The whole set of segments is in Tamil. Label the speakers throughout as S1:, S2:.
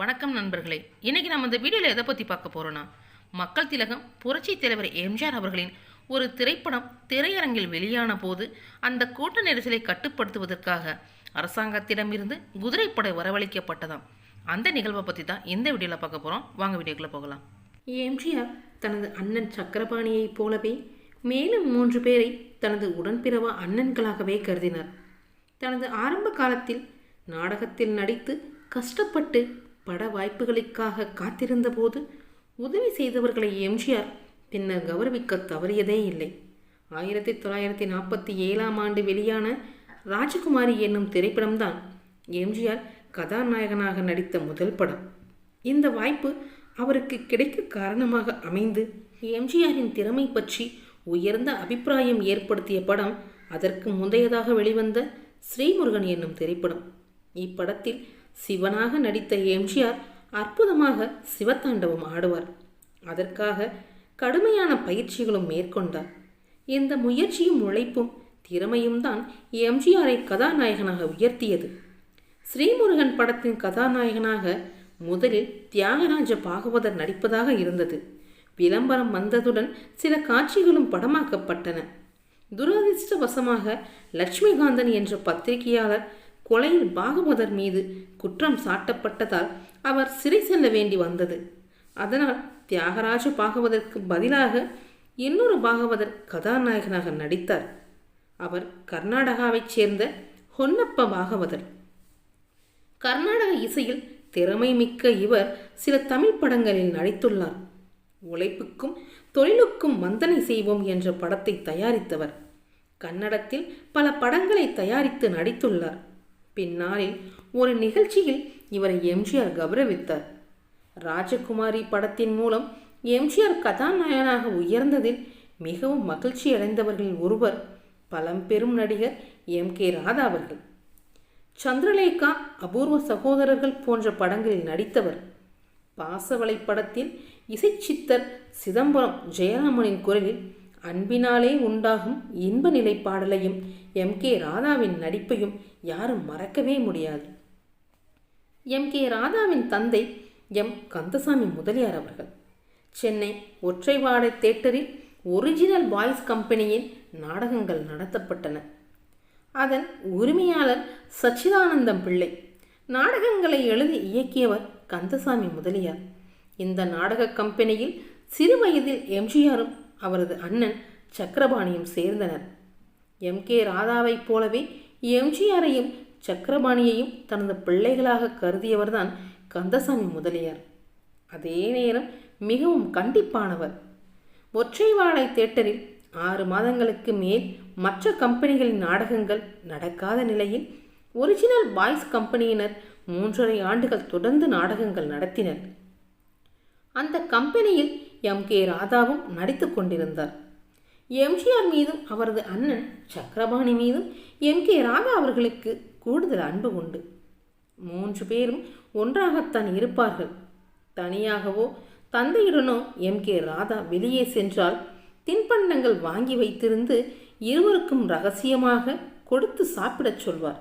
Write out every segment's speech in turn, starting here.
S1: வணக்கம் நண்பர்களே. இன்றைக்கி நம்ம இந்த வீடியோவில் எதை பற்றி பார்க்க போகிறோன்னா மக்கள் திலகம் புரட்சி தலைவர் எம்ஜிஆர் அவர்களின் ஒரு திரைப்படம் திரையரங்கில் வெளியான போது அந்த கூட்ட நெரிசலை கட்டுப்படுத்துவதற்காக அரசாங்கத்திடமிருந்து குதிரைப்படை வரவழைக்கப்பட்டதாம். அந்த நிகழ்வை பற்றி தான் இந்த வீடியோவில் பார்க்க போகிறோம் வாங்க வீடியோக்குள்ளே போகலாம். எம்ஜிஆர் தனது அண்ணன் சக்கரபாணியைப் போலவே மேலும் மூன்று பேரை தனது உடன்பிறவா அண்ணன்களாகவே கருதினார். தனது ஆரம்ப காலத்தில் நாடகத்தில் நடித்து கஷ்டப்பட்டு பட வாய்ப்புகளுக்காக காத்திருந்தபோது உதவி செய்தவர்களை எம்ஜிஆர் பின்னர் கௌரவிக்க தவறியதே இல்லை. ஆயிரத்தி தொள்ளாயிரத்தி நாற்பத்தி ஏழாம் ஆண்டு வெளியான ராஜகுமாரி என்னும் திரைப்படம்தான் எம்ஜிஆர் கதாநாயகனாக நடித்த முதல் படம். இந்த வாய்ப்பு அவருக்கு கிடைக்க காரணமாக அமைந்து எம்ஜிஆரின் திறமை பற்றி உயர்ந்த அபிப்பிராயம் ஏற்படுத்திய படம் அதற்கு முந்தையதாக வெளிவந்த ஸ்ரீமுருகன் என்னும் திரைப்படம். இப்படத்தில் சிவனாக நடித்த எம்ஜிஆர் அற்புதமாக சிவத்தாண்டவம் ஆடுவார். அதற்காக கடுமையான பயிற்சிகளும் மேற்கொண்டார். இந்த முயற்சியும் உழைப்பும் திறமையும் தான் எம்ஜிஆரை கதாநாயகனாக உயர்த்தியது. ஸ்ரீமுருகன் படத்தின் கதாநாயகனாக முதலில் தியாகராஜ பாகவதர் நடிப்பதாக இருந்தது. விளம்பரம் வந்ததுடன் சில காட்சிகளும் படமாக்கப்பட்டன. துரதிர்ஷ்டவசமாக லட்சுமிகாந்தன் என்ற பத்திரிகையாளர் கொலையில் பாகவதர் மீது குற்றம் சாட்டப்பட்டதால் அவர் சிறை செல்ல வேண்டி வந்தது. அதனால் தியாகராஜ பாகவதற்கு பதிலாக இன்னொரு பாகவதர் கதாநாயகனாக நடித்தார். அவர் கர்நாடகாவைச் சேர்ந்த ஹொன்னப்ப பாகவதர். கர்நாடக இசையில் திறமை மிக்க இவர் சில தமிழ் படங்களில் நடித்துள்ளார். உழைப்புக்கும் தொழிலுக்கும் வந்தனை செய்வோம் என்ற படத்தை தயாரித்தவர். கன்னடத்தில் பல படங்களை தயாரித்து நடித்துள்ளார். பின்னாளில் ஒரு நிகழ்ச்சியில் இவரை எம்ஜிஆர் கௌரவித்தார். ராஜகுமாரி படத்தின் மூலம் எம்ஜிஆர் கதாநாயகனாக உயர்ந்ததில் மிகவும் மகிழ்ச்சி அடைந்தவர்களில் ஒருவர் பழம்பெரும் நடிகர் எம். கே. ராதா அவர்கள். சந்திரலேகா அபூர்வ சகோதரர்கள் போன்ற படங்களில் நடித்தவர். பாசவலை படத்தில் இசைச்சித்தர் சிதம்பரம் ஜெயராமனின் குரலில் அன்பினாலே உண்டாகும் இன்ப நிலை பாடலையும் எம் கே ராதாவின் நடிப்பையும் யாரும் மறக்கவே முடியாது. எம் கே ராதாவின் தந்தை எம் கந்தசாமி முதலியார் அவர்கள். சென்னை ஒற்றைவாடை தேட்டரில் ஒரிஜினல் பாய்ஸ் கம்பெனியின் நாடகங்கள் நடத்தப்பட்டன. அதன் உரிமையாளர் சச்சிதானந்தம் பிள்ளை. நாடகங்களை எழுதி இயக்கியவர் கந்தசாமி முதலியார். இந்த நாடக கம்பெனியில் சிறு வயதில் எம்ஜிஆரும் அவரது அண்ணன் சக்கரபாணியும் சேர்ந்தனர். எம். கே. ராதாவைப் போலவே எம்ஜிஆரையும் சக்கரபாணியையும் தனது பிள்ளைகளாக கருதியவர்தான் கந்தசாமி முதலியார். அதே நேரம் மிகவும் கண்டிப்பானவர். ஒற்றை வாழை தேட்டரில் ஆறு மாதங்களுக்கு மேல் மற்ற கம்பெனிகளின் நாடகங்கள் நடக்காத நிலையில் ஒரிஜினல் பாய்ஸ் கம்பெனியினர் மூன்றரை ஆண்டுகள் தொடர்ந்து நாடகங்கள் நடத்தினர். அந்த கம்பெனியில் எம் கே ராதாவும் நடித்து கொண்டிருந்தார். எம்ஜிஆர் மீதும் அவரது அண்ணன் சக்கரபாணி மீதும் எம் கே ராதா அவர்களுக்கு கூடுதல் அன்பு உண்டு. மூன்று பேரும் ஒன்றாகத்தான் இருப்பார்கள். தனியாகவோ தந்தையுடனோ எம் கே ராதா வெளியே சென்றால் தின்பண்டங்கள் வாங்கி வைத்திருந்து இருவருக்கும் ரகசியமாக கொடுத்து சாப்பிடச் சொல்வார்.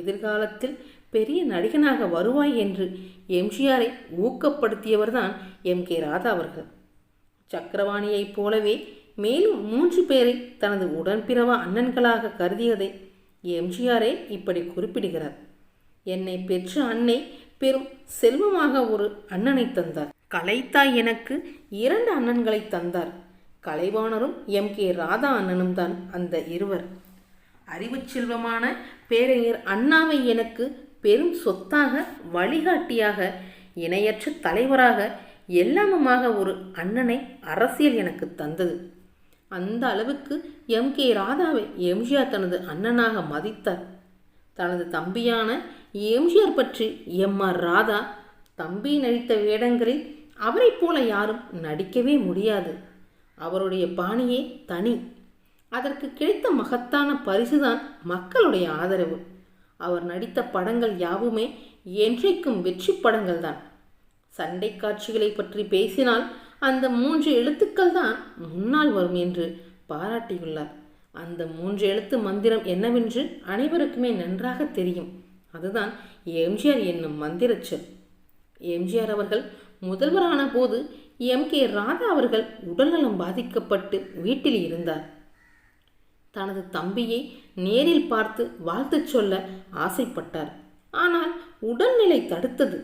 S1: எதிர்காலத்தில் பெரிய நடிகனாக வருவாய் என்று எம்ஜிஆரை ஊக்கப்படுத்தியவர்தான் எம் கே ராதா அவர்கள். சக்கரவாணியைப் போலவே மேலும் மூன்று பேரை தனது உடன்பிறவா அண்ணன்களாக கருதியதை எம்ஜிஆரே இப்படி குறிப்பிடுகிறார். என்னை பெற்ற அன்னை பெரும் செல்வமாக ஒரு அண்ணனை தந்தார். கலைத்தாய் எனக்கு இரண்டு அண்ணன்களை தந்தார். கலைவாணரும் எம். கே. ராதா அண்ணனும் தான் அந்த இருவர். அறிவுச் செல்வமான பேரறிஞர் அண்ணாவை எனக்கு பெரும் சொத்தாக வழிகாட்டியாக இணையற்ற தலைவராக எல்லாமுமாக ஒரு அண்ணனை அரசியல் எனக்கு தந்தது. அந்த அளவுக்கு எம். கே. ராதாவை எம்ஜிஆர் தனது அண்ணனாக மதித்தார். தனது தம்பியான எம்ஜிஆர் பற்றி எம். ஆர். ராதா தம்பி நடித்த வேடங்களில் அவரைப் போல யாரும் நடிக்கவே முடியாது. அவருடைய பாணியே தனி. அதற்கு கிடைத்த மகத்தான பரிசுதான் மக்களுடைய ஆதரவு. அவர் நடித்த படங்கள் யாவுமே என்றைக்கும் வெற்றி படங்கள் தான் சண்டை காட்சிகளை பற்றி பேசினால் அந்த மூன்று எழுத்துக்கள் தான் முன்னால் வரும் என்று பாராட்டியுள்ளார். அந்த மூன்று எழுத்து மந்திரம் என்னவென்று அனைவருக்குமே நன்றாக தெரியும். அதுதான் எம்ஜிஆர் என்னும் மந்திரச்சொல் எம்ஜிஆர் அவர்கள் முதல்வரான போது எம். கே. ராதா அவர்கள் உடல்நலம் பாதிக்கப்பட்டு வீட்டில் இருந்தார். தனது தம்பியை நேரில் பார்த்து வாழ்த்துச் சொல்ல ஆசைப்பட்டார். ஆனால் உடல்நிலை தடுத்தது.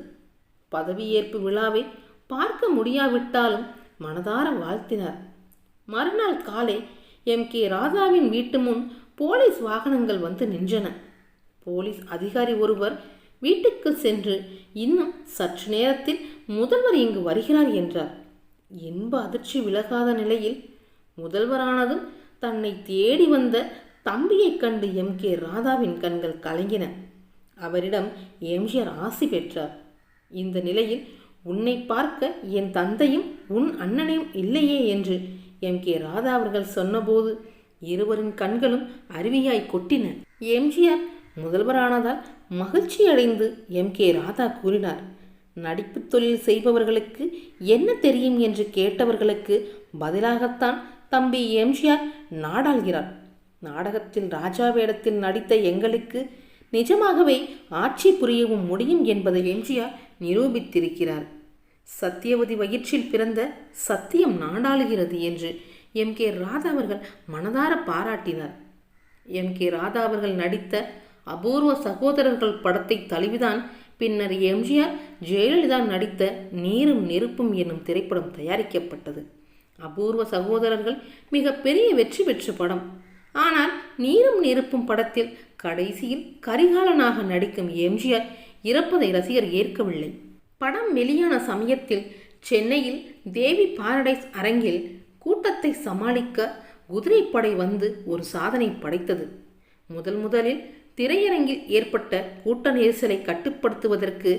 S1: பதவியேற்பு விழாவை பார்க்க முடியாவிட்டாலும் மனதார வாழ்த்தினார். மறுநாள் காலை எம். கே. ராதாவின் வீட்டு முன் போலீஸ் வாகனங்கள் வந்து நின்றன. போலீஸ் அதிகாரி ஒருவர் வீட்டுக்கு சென்று இன்னும் சற்று நேரத்தில் முதல்வர் இங்கு வருகிறார் என்றார். இன்ப அதிர்ச்சி விலகாத நிலையில் முதல்வரானதும் தன்னை தேடி வந்த தம்பியைக் கண்டு எம். கே. ராதாவின் கண்கள் கலங்கின. அவரிடம் எம்ஜிஆர் ஆசி பெற்றார். இந்த நிலையில் உன்னை பார்க்க என் தந்தையும் உன் அண்ணனையும் இல்லையே என்று எம் கே ராதா அவர்கள் சொன்னபோது இருவரின் கண்களும் அருவியாய் கொட்டின. எம்ஜிஆர் முதல்வரானதால் மகிழ்ச்சி அடைந்து எம் கே ராதா கூறினார். நடிப்பு தொழில் செய்பவர்களுக்கு என்ன தெரியும் என்று கேட்டவர்களுக்கு பதிலாகத்தான் தம்பி எம்ஜிஆர் நாடாள்கிறார். நாடகத்தில் ராஜா வேடத்தில் நடித்த எங்களுக்கு நிஜமாகவே ஆட்சி புரியவும் முடியும் என்பதை எம்ஜிஆர் நிரூபித்திருக்கிறார். சத்தியவதி வயிற்றில் பிறந்த சத்தியம் நாடாளுகிறது என்று எம் கே ராதா அவர்கள் மனதார பாராட்டினார். எம் கே ராதா அவர்கள் நடித்த அபூர்வ சகோதரர்கள் படத்தை தழுவிதான் பின்னர் எம்ஜிஆர் ஜெயலலிதா நடித்த நீரும் நெருப்பும் என்னும் திரைப்படம் தயாரிக்கப்பட்டது. அபூர்வ சகோதரர்கள் மிக பெரிய வெற்றி பெற்ற படம். ஆனால் நீரும் நெருப்பும் படத்தில் கடைசியில் கரிகாலனாக நடிக்கும் எம்ஜிஆர் இறப்பதை ரசிகர் ஏற்கவில்லை. படம் வெளியான சமயத்தில் சென்னையில் தேவி பாரடைஸ் அரங்கில் கூட்டத்தை சமாளிக்க குதிரைப்படை வந்து ஒரு சாதனை படைத்தது. முதல் முதலில் திரையரங்கில் ஏற்பட்ட கூட்ட நெரிசலை கட்டுப்படுத்துவதற்கு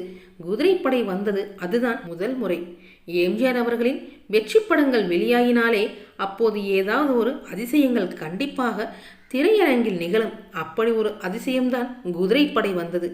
S1: குதிரைப்படை வந்தது அதுதான் முதல் முறை. எம்ஜிஆர் அவர்களின் வெற்றி படங்கள் வெளியாகினாலே அப்போது ஏதாவது ஒரு அதிசயங்கள் கண்டிப்பாக திரையரங்கில் நிகழும். அப்படி ஒரு அதிசயம்தான் குதிரைப்படை வந்தது.